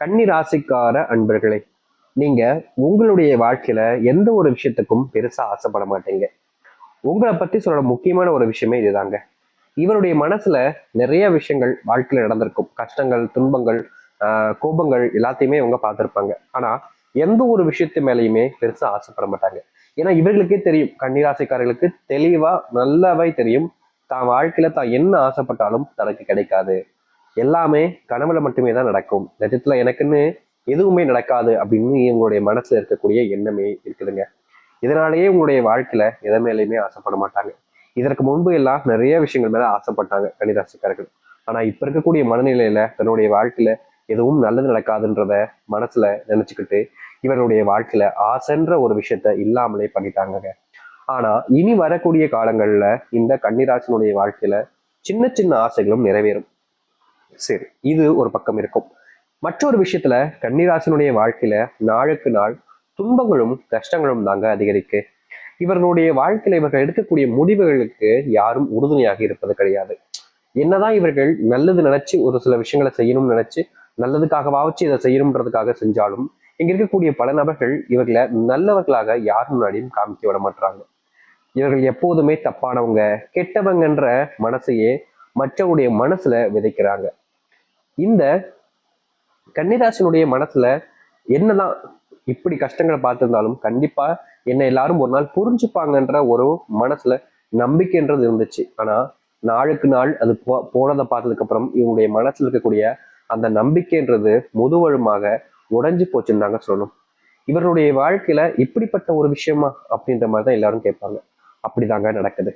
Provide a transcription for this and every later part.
கன்னி ராசிக்கார அன்பர்களே நீங்க உங்களுடைய வாழ்க்கையில எந்த ஒரு விஷயத்துக்கும் பெருசா ஆசைப்பட மாட்டீங்க. உங்களை பத்தி சொல்ற முக்கியமான ஒரு விஷயமே இதுதாங்க. இவருடைய மனசுல நிறைய விஷயங்கள் வாழ்க்கையில நடந்திருக்கும். கஷ்டங்கள் துன்பங்கள் கோபங்கள் எல்லாத்தையுமே இவங்க பார்த்துருப்பாங்க. ஆனா எந்த ஒரு விஷயத்து மேலேயுமே பெருசா ஆசைப்பட மாட்டாங்க. ஏன்னா இவர்களுக்கே தெரியும். கன்னிராசிக்காரர்களுக்கு தெளிவா நல்லாவே தெரியும். தான் வாழ்க்கையில தான் என்ன ஆசைப்பட்டாலும் தனக்கு கிடைக்காது. எல்லாமே கனவுல மட்டுமே தான் நடக்கும். நிஜத்துல எனக்குன்னு எதுவுமே நடக்காது அப்படின்னு உங்களுடைய மனசுல இருக்கக்கூடிய எண்ணமே இருக்குதுங்க. இதனாலேயே உங்களுடைய வாழ்க்கையில எதை மேலேயுமே ஆசைப்பட மாட்டாங்க. இதற்கு முன்பு எல்லாம் நிறைய விஷயங்கள் மேல ஆசைப்பட்டாங்க கன்னிராசிக்காரர்கள். ஆனா இப்ப இருக்கக்கூடிய மனநிலையில தன்னுடைய வாழ்க்கையில எதுவும் நல்லது நடக்காதுன்றத மனசுல நினைச்சுக்கிட்டு இவருடைய வாழ்க்கையில ஆசைன்ற ஒரு விஷயத்த இல்லாமலே பண்ணிட்டாங்க ஆனா இனி வரக்கூடிய காலங்கள்ல இந்த கன்னிராசினுடைய வாழ்க்கையில சின்ன சின்ன ஆசைகளும் நிறைவேறும். சரி இது ஒரு பக்கம் இருக்கும். மற்றொரு விஷயத்துல கன்னிராசனுடைய வாழ்க்கையில நாளுக்கு நாள் துன்பங்களும் கஷ்டங்களும் தாங்க அதிகரிக்கு. இவர்களுடைய வாழ்க்கையில இவர்கள் எடுக்கக்கூடிய முடிவுகளுக்கு யாரும் உறுதுணையாக இருப்பது கிடையாது. என்னதான் இவர்கள் நல்லது நினைச்சு ஒரு சில விஷயங்களை செய்யணும்னு நினைச்சு நல்லதுக்காகவாச்சு இதை செய்யணும்ன்றதுக்காக செஞ்சாலும் இங்க இருக்கக்கூடிய பல நபர்கள் இவர்களை நல்லவர்களாக யார் முன்னாடியும் காமிக்க விட மாட்டாங்க இவர்கள் எப்போதுமே தப்பானவங்க கெட்டவங்கன்ற மனசையே மற்றவருடைய மனசுல விதைக்கிறாங்க. இந்த கன்னிராசினுடைய மனசுல என்னதான் இப்படி கஷ்டங்களை பார்த்திருந்தாலும் கண்டிப்பா என்ன எல்லாரும் ஒரு நாள் புரிஞ்சுப்பாங்கன்ற ஒரு மனசுல நம்பிக்கைன்றது இருந்துச்சு. ஆனா நாளுக்கு நாள் அது போ போனதை பார்த்ததுக்கு அப்புறம் இவங்களுடைய மனசுல இருக்கக்கூடிய அந்த நம்பிக்கைன்றது முதுவழுமாக உடைஞ்சு போச்சுன்னு தாங்க சொல்லணும். இவருடைய வாழ்க்கையில இப்படிப்பட்ட ஒரு விஷயமா அப்படின்ற மாதிரி தான் எல்லாரும் கேட்பாங்க. அப்படிதாங்க நடக்குது.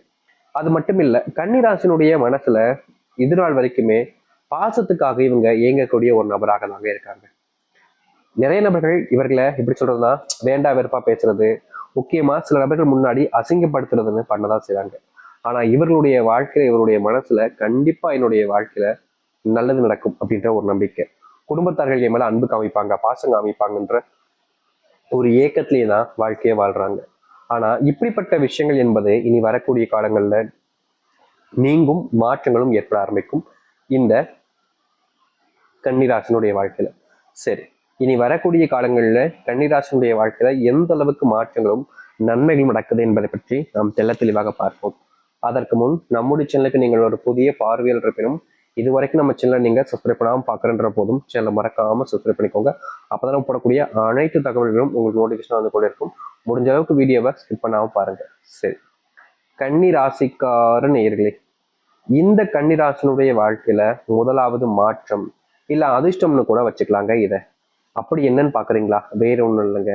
அது மட்டும் இல்லை கன்னிராசினுடைய மனசுல இதுநாள் வரைக்குமே பாசத்துக்காக இவங்க இயங்கக்கூடிய ஒரு நபராக தாங்க இருக்காங்க. நிறைய நபர்கள் இவர்களை எப்படி சொல்றதுன்னா வேண்டா வெறுப்பா பேசுறது முக்கியமா சில நபர்கள் முன்னாடி அசிங்கப்படுத்துறதுன்னு பண்ணதான் செய்றாங்க. ஆனா இவர்களுடைய வாழ்க்கையில இவருடைய மனசுல கண்டிப்பா என்னுடைய வாழ்க்கையில நல்லது நடக்கும் அப்படின்ற ஒரு நம்பிக்கை. குடும்பத்தார்கள் என் மேல அன்பு காமிப்பாங்க பாசம் காமிப்பாங்கன்ற ஒரு ஏக்கத்திலேயே தான் வாழ்க்கையை வாழ்றாங்க. ஆனா இப்படிப்பட்ட விஷயங்கள் என்பது இனி வரக்கூடிய காலங்கள்ல நீங்கும் மாற்றங்களும் ஏற்பட ஆரம்பிக்கும். இந்த கன்னிராசனுடைய வாழ்க்கையில. சரி இனி வரக்கூடிய காலங்களில் கன்னிராசனுடைய வாழ்க்கையில எந்த அளவுக்கு மாற்றங்களும் நன்மைகளும் நடக்குது என்பதை பற்றி நாம் தெல்ல தெளிவாக பார்ப்போம். அதற்கு முன் நம்முடைய சேனலுக்கு நீங்கள் ஒரு புதிய பார்வையில் இருப்பினும் இது வரைக்கும் நம்ம சேனலை நீங்க சப்ஸ்கிரைப் பண்ணாமல் பார்க்குறன்ற போதும் சேனலை மறக்காமல் சப்ஸ்கிரைப் பண்ணிக்கோங்க. அப்போ தான் போடக்கூடிய அனைத்து தகவல்களும் உங்களுக்கு நோட்டிஃபிகேஷன் வந்து கொண்டு இருக்கும். முடிஞ்ச அளவுக்கு வீடியோவை ஸ்கிப் பண்ணாமல் பாருங்க. சரி கன்னி ராசிக்கார நேயர்களே இந்த கன்னிராசனுடைய வாழ்க்கையில முதலாவது மாற்றம் இல்லை அதிர்ஷ்டம்னு கூட வச்சுக்கலாங்க இதை. அப்படி என்னன்னு பார்க்குறீங்களா வேற ஒன்றும் இல்லைங்க.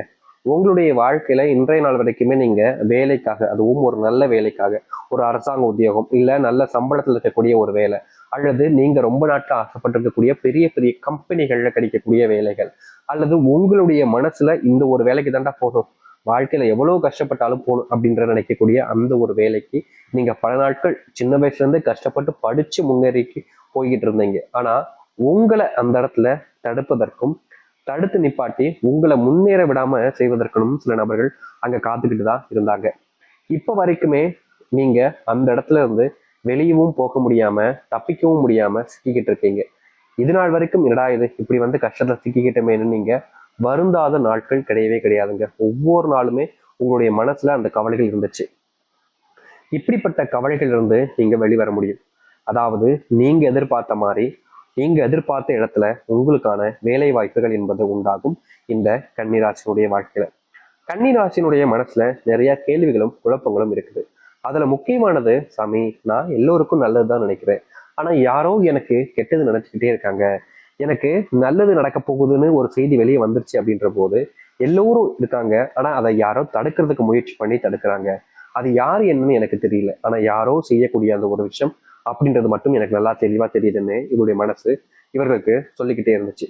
உங்களுடைய வாழ்க்கையில இன்றைய நாள் வரைக்குமே நீங்க வேலைக்காக அதுவும் ஒரு நல்ல வேலைக்காக ஒரு அரசாங்க உத்தியோகம் இல்ல நல்ல சம்பளத்தில் இருக்கக்கூடிய ஒரு வேலை அல்லது நீங்க ரொம்ப நாட்டில் ஆசைப்பட்டிருக்கக்கூடிய பெரிய பெரிய கம்பெனிகள்ல கிடைக்கக்கூடிய வேலைகள் அல்லது உங்களுடைய மனசுல இந்த ஒரு வேலைக்கு தாண்டா போதும் வாழ்க்கையில எவ்வளவு கஷ்டப்பட்டாலும் போகணும் அப்படின்ற நினைக்கக்கூடிய அந்த ஒரு வேலைக்கு நீங்க பல நாட்கள் சின்ன வயசுல இருந்து கஷ்டப்பட்டு படிச்சு முன்னேறிக்கு போய்கிட்டு இருந்தீங்க. ஆனா உங்களை அந்த இடத்துல தடுப்பதற்கும் தடுத்து நிப்பாட்டி உங்களை முன்னேற விடாம செய்வதற்கும் சில நபர்கள் அங்க காத்துக்கிட்டு தான் இருந்தாங்க. இப்ப வரைக்குமே நீங்க அந்த இடத்துல இருந்து வெளியவும் போக முடியாம தப்பிக்கவும் முடியாம சிக்கிக்கிட்டு இருக்கீங்க. இது நாள் வரைக்கும் என்னடா இது? இப்படி வந்து கஷ்டத்துல சிக்கிக்கிட்டமேன்னு நீங்க வருந்தாத நாட்கள் கிடையவே கிடையாதுங்க. ஒவ்வொரு நாளுமே உங்களுடைய மனசுல அந்த கவலைகள் இருந்துச்சு. இப்படிப்பட்ட கவலைகள் இருந்து நீங்க வெளிவர முடியும். அதாவது நீங்க எதிர்பார்த்த மாதிரி நீங்க எதிர்பார்த்த இடத்துல உங்களுக்கான வேலை வாய்ப்புகள் என்பது உண்டாகும் இந்த கன்னிராசினுடைய வாழ்க்கையில. கன்னிராசினுடைய மனசுல நிறைய கேள்விகளும் குழப்பங்களும் இருக்குது. அதுல முக்கியமானது சாமி நான் எல்லோருக்கும் நல்லதுதான் நினைக்கிறேன். ஆனா யாரோ எனக்கு கெட்டது நினைச்சுக்கிட்டே இருக்காங்க. எனக்கு நல்லது நடக்க போகுதுன்னு ஒரு செய்தி வெளியே வந்துருச்சு அப்படின்ற போது எல்லோரும் இருக்காங்க. ஆனா அதை யாரோ தடுக்கிறதுக்கு முயற்சி பண்ணி தடுக்கிறாங்க. அது யார் என்னன்னு எனக்கு தெரியல. ஆனா யாரோ செய்யக்கூடிய அந்த ஒரு விஷயம் அப்படின்றது மட்டும் எனக்கு நல்லா தெளிவாக தெரியுதுன்னு இவருடைய மனசு இவர்களுக்கு சொல்லிக்கிட்டே இருந்துச்சு.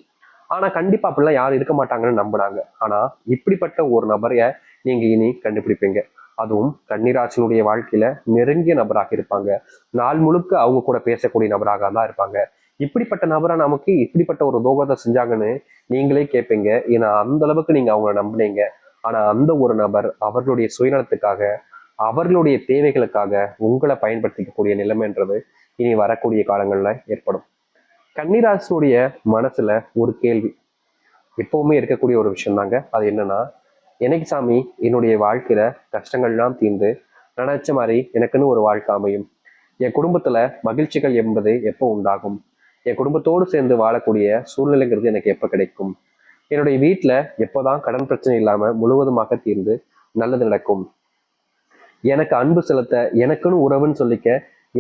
ஆனா கண்டிப்பா அப்படிலாம் யாரும் இருக்க மாட்டாங்கன்னு நம்பினாங்க ஆனா இப்படிப்பட்ட ஒரு நபரைய நீங்க இனி கண்டுபிடிப்பீங்க. அதுவும் கன்னிராசினுடைய வாழ்க்கையில நெருங்கிய நபராக இருப்பாங்க. நாள் முழுக்க அவங்க கூட பேசக்கூடிய நபராக தான் இருப்பாங்க. இப்படிப்பட்ட நபராக நமக்கு இப்படிப்பட்ட ஒரு தோகத்தை செஞ்சாங்கன்னு நீங்களே கேட்பீங்க ஏன்னா அந்த அளவுக்கு நீங்க அவங்கள நம்பினீங்க. ஆனா அந்த ஒரு நபர் அவர்களுடைய சுயநலத்துக்காக அவர்களுடைய தேவைகளுக்காக உங்களை பயன்படுத்திக்கக்கூடிய நிலைமைன்றது இனி வரக்கூடிய காலங்களில் ஏற்படும். கன்னிராசினுடைய மனசுல ஒரு கேள்வி. எப்பவுமே இருக்கக்கூடிய ஒரு விஷயம் தாங்க அது என்னன்னா எனக்கு சாமி என்னுடைய வாழ்க்கையில கஷ்டங்கள்லாம் தீர்ந்து நினைச்ச மாதிரி எனக்குன்னு ஒரு வாழ்க்கை அமையும். என் குடும்பத்துல மகிழ்ச்சிகள் என்பது எப்போ உண்டாகும்? என் குடும்பத்தோடு சேர்ந்து வாழக்கூடிய சூழ்நிலைங்கிறது எனக்கு எப்போ கிடைக்கும்? என்னுடைய வீட்டில் எப்போதான் கடன் பிரச்சனை இல்லாமல் முழுவதுமாக தீர்ந்து நல்லது நடக்கும். எனக்கு அன்பு செலுத்த எனக்குன்னு உறவுன்னு சொல்லிக்க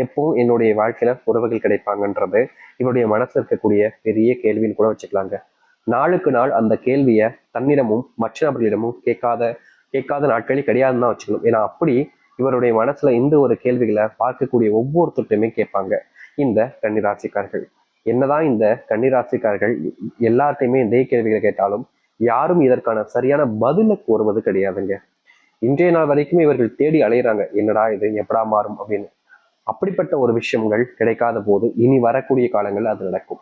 எப்பவும் என்னுடைய வாழ்க்கையில உறவுகள் கிடைப்பாங்கன்றது இவருடைய மனசுல இருக்கக்கூடிய பெரிய கேள்வின்னு கூட வச்சுக்கலாங்க. நாளுக்கு நாள் அந்த கேள்வியை தன்னிடமும் மற்ற நபர்களிடமும் கேட்காத கேட்காத நாட்களே கிடையாதுன்னு தான் வச்சுக்கணும். ஏன்னா அப்படி இவருடைய மனசுல இந்த ஒரு கேள்விகளை பார்க்கக்கூடிய ஒவ்வொருத்தருமே கேட்பாங்க. இந்த கன்னிராசிக்காரர்கள். என்னதான் இந்த கன்னிராசிக்காரர்கள் எல்லாத்தையுமே இதே கேள்விகளை கேட்டாலும் யாரும் இதற்கான சரியான பதிலை கூறுவது கிடையாதுங்க. இன்றைய நாள் வரைக்குமே இவர்கள் தேடி அலையிறாங்க என்னடா இது? எப்படா மாறும்? அப்படின்னு. அப்படிப்பட்ட ஒரு விஷயங்கள் கிடைக்காத போது இனி வரக்கூடிய காலங்கள் அது நடக்கும்.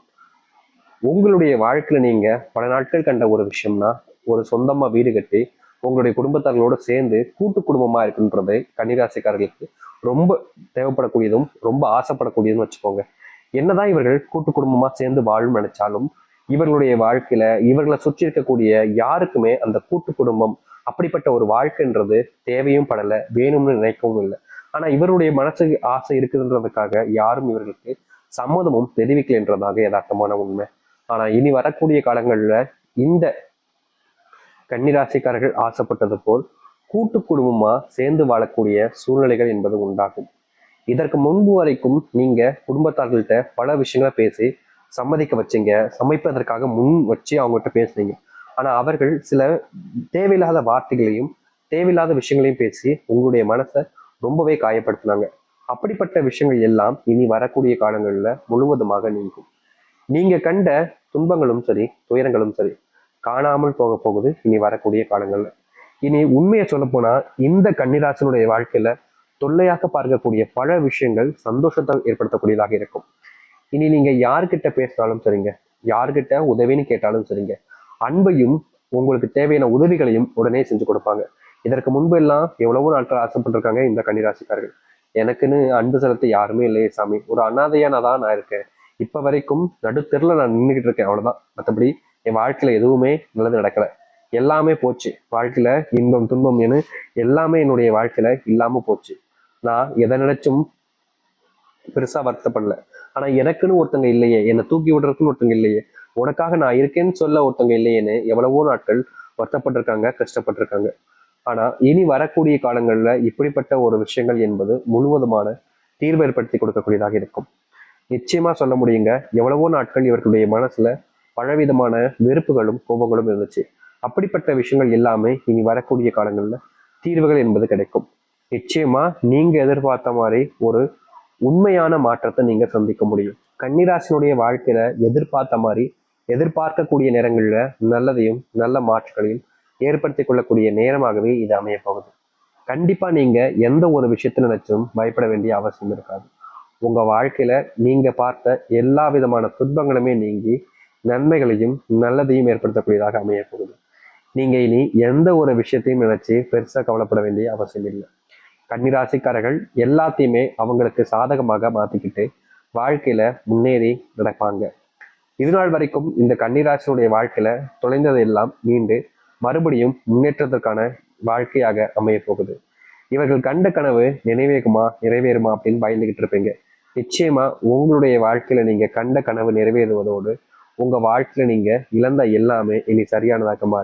உங்களுடைய வாழ்க்கையில நீங்க பல நாட்கள் கண்ட ஒரு விஷயம்னா ஒரு சொந்தமா வீடு கட்டி உங்களுடைய குடும்பத்தார்களோட சேர்ந்து கூட்டு குடும்பமா இருக்குன்றது கன்னிராசிக்காரர்களுக்கு ரொம்ப தேவைப்படக்கூடியதும் ரொம்ப ஆசைப்படக்கூடியதும் வச்சுக்கோங்க. என்னதான் இவர்கள் கூட்டு குடும்பமா சேர்ந்து வாழும் நினைச்சாலும் இவர்களுடைய வாழ்க்கையில இவர்களை சுற்றி இருக்கக்கூடிய யாருக்குமே அந்த கூட்டு குடும்பம் அப்படிப்பட்ட ஒரு வாழ்க்கைன்றது தேவையும் படல வேணும்னு நினைக்கவும் இல்லை. ஆனா இவருடைய மனசுக்கு ஆசை இருக்குதுன்றதுக்காக யாரும் இவர்களுக்கு சம்மதமும் தெரிவிக்கலைன்றதாக யதார்த்தமான உண்மை. ஆனா இனி வரக்கூடிய காலங்கள்ல இந்த கன்னிராசிக்காரர்கள் ஆசைப்பட்டது போல் கூட்டு குடும்பமா சேர்ந்து வாழக்கூடிய சூழ்நிலைகள் என்பது உண்டாகும். இதற்கு முன்பு வரைக்கும் நீங்க குடும்பத்தார்கள்ட்ட பல விஷயங்களை பேசி சம்மதிக்க வச்சீங்க. சமைப்பதற்காக முன் வச்சு அவங்ககிட்ட பேசுனீங்க. ஆனால் அவர்கள் சில தேவையில்லாத வார்த்தைகளையும் தேவையில்லாத விஷயங்களையும் பேசி உங்களுடைய மனசை ரொம்பவே காயப்படுத்தினாங்க. அப்படிப்பட்ட விஷயங்கள் எல்லாம் இனி வரக்கூடிய காலங்களில் முழுவதுமாக நீங்கும். நீங்க கண்ட துன்பங்களும் சரி துயரங்களும் சரி காணாமல் போக போகுது இனி வரக்கூடிய காலங்கள்ல. இனி உண்மையை சொல்ல போனா இந்த கன்னிராசனுடைய வாழ்க்கையில தொல்லையாக பார்க்கக்கூடிய பல விஷயங்கள் சந்தோஷத்தை ஏற்படுத்தக்கூடியதாக இருக்கும். இனி நீங்க யார்கிட்ட பேசினாலும் சரிங்க யார்கிட்ட உதவின்னு கேட்டாலும் சரிங்க அன்பையும் உங்களுக்கு தேவையான உதவிகளையும் உடனே செஞ்சு கொடுப்பாங்க. இதற்கு முன்பு எல்லாம் எவ்வளவோ நாட்கள் ஆசைப்பட்டிருக்காங்க இந்த கன்னிராசிக்காரர்கள். எனக்குன்னு அன்பு செலுத்த யாருமே இல்லையே சாமி. ஒரு அனாதையான நான் தான் நான் இருக்கேன். இப்ப வரைக்கும் நடுத்தெருல நான் நின்றுகிட்டு இருக்கேன் அவ்வளவுதான். மற்றபடி என் வாழ்க்கையில எதுவுமே நல்லது நடக்கல. எல்லாமே போச்சு. வாழ்க்கையில இன்பம் துன்பம் என எல்லாமே என்னுடைய வாழ்க்கையில இல்லாம போச்சு. நான் எதை நினைச்சும் பெருசா வருத்தப்படல. ஆனா எனக்குன்னு ஒருத்தங்க இல்லையே. என்னை தூக்கி விடுறதுக்குன்னு ஒருத்தங்க இல்லையே. உனக்காக நான் இருக்கேன்னு சொல்ல ஒருத்தங்க இல்லையேன்னு எவ்வளவோ நாட்கள் வருத்தப்பட்டிருக்காங்க கஷ்டப்பட்டிருக்காங்க. ஆனா இனி வரக்கூடிய காலங்களில் இப்படிப்பட்ட ஒரு விஷயங்கள் என்பது முழுவதுமான தீர்வு ஏற்படுத்தி கொடுக்கக்கூடியதாக இருக்கும். நிச்சயமா சொல்ல முடியுங்க எவ்வளவோ நாட்கள் இவர்களுடைய மனசுல பலவிதமான வெறுப்புகளும் கோபங்களும் இருந்துச்சு. அப்படிப்பட்ட விஷயங்கள் எல்லாமே இனி வரக்கூடிய காலங்களில் தீர்வுகள் என்பது கிடைக்கும். நிச்சயமா நீங்க எதிர்பார்த்த மாதிரி ஒரு உண்மையான மாற்றத்தை நீங்க சந்திக்க முடியும். கன்னிராசினுடைய வாழ்க்கையில எதிர்பார்த்த மாதிரி எதிர்பார்க்கக்கூடிய நேரங்களில் நல்லதையும் நல்ல மாற்றங்களையும் ஏற்படுத்தி கொள்ளக்கூடிய நேரமாகவே இது அமைய போகுது. கண்டிப்பா நீங்க எந்த ஒரு விஷயத்தில் நினைச்சும் பயப்பட வேண்டிய அவசியம் இருக்காது. உங்க வாழ்க்கையில நீங்க பார்த்த எல்லா விதமான துன்பங்களுமே நீங்கி நன்மைகளையும் நல்லதையும் ஏற்படுத்தக்கூடியதாக அமைய போகுது. நீங்க இனி எந்த ஒரு விஷயத்தையும் நினைச்சு பெருசா கவலைப்பட வேண்டிய அவசியம் இல்லை. கன்னிராசிக்காரர்கள் எல்லாத்தையுமே அவங்களுக்கு சாதகமாக மாத்திக்கிட்டு வாழ்க்கையில முன்னேறி நடப்பாங்க. இதுநாள் வரைக்கும் இந்த கன்னிராசினுடைய வாழ்க்கையில தொலைந்ததெல்லாம் மீண்டு மறுபடியும் முன்னேற்றத்திற்கான வாழ்க்கையாக அமைய போகுது. இவர்கள் கண்ட கனவு நினைவேகுமா நிறைவேறுமா அப்படின்னு பயந்துகிட்டு இருப்பீங்க. நிச்சயமா உங்களுடைய வாழ்க்கையில நீங்க கண்ட கனவு நிறைவேறுவதோடு உங்க வாழ்க்கையில நீங்க இழந்த எல்லாமே இனி சரியானதாக மாறி